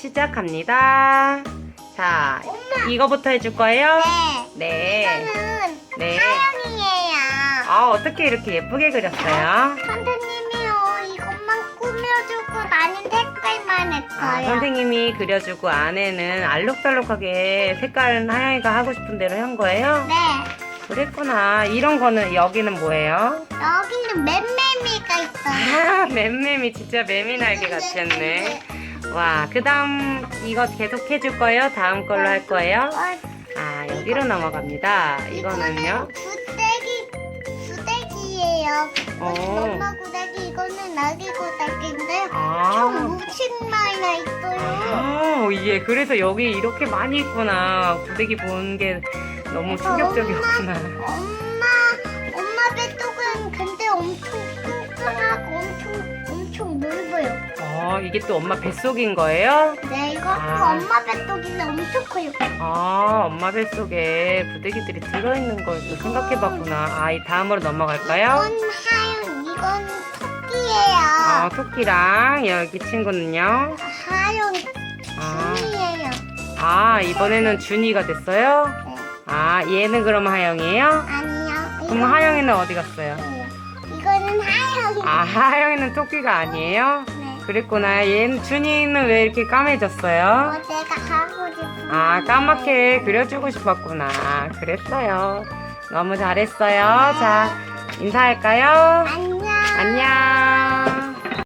시작합니다. 자, 이거부터 해줄 거예요? 네. 네. 이거는 네. 사연이에요. 아, 어떻게 이렇게 예쁘게 그렸어요? 선생님이요. 이것만 꾸며주고 나는 색깔만 했어요. 아, 선생님이 그려주고 안에는 알록달록하게 색깔은 하영이가 하고 싶은 대로 한 거예요? 네. 그랬구나. 이런 거는 여기는 뭐예요? 여기는 맴매미가 있어요. 아, 맴매미 진짜 매미 날개 같았네. 와, 그 다음 이거 계속 해줄 거예요? 다음 걸로 할 거예요? 어, 아, 여기로 넘어갑니다. 이거는요? 구데기, 구데기예요. 어. 엄마 구데기, 이거는 아기 구데기인데 아. 총 60마리나 있어요. 아, 예. 그래서 여기 이렇게 많이 있구나. 구데기 본 게 너무 충격적이었구나. 엄마 어, 이게 또 엄마 뱃속인 거예요? 네, 이거 아. 엄마 배속인데 엄청 커요. 아, 엄마 뱃속에 부대기들이 들어있는 걸 또 생각해봤구나. 아, 이 다음으로 넘어갈까요? 이건 하얀, 이건 토끼예요. 아, 토끼랑 여기 친구는요? 하얀 아, 준이에요. 아 이번에는 준이가 됐어요? 네. 아, 얘는 그럼 하영이에요? 아니요. 그럼 하영이는 어디 갔어요? 토끼예요. 이거는 하얀이. 아, 하영이는 토끼가 아니에요? 네. 그랬구나. 얘는 준이는 왜 이렇게 까매졌어요? 어, 내가 하고 싶은. 아, 까맣게 그려주고 싶었구나. 그랬어요. 너무 잘했어요. 자, 인사할까요? 안녕. 안녕.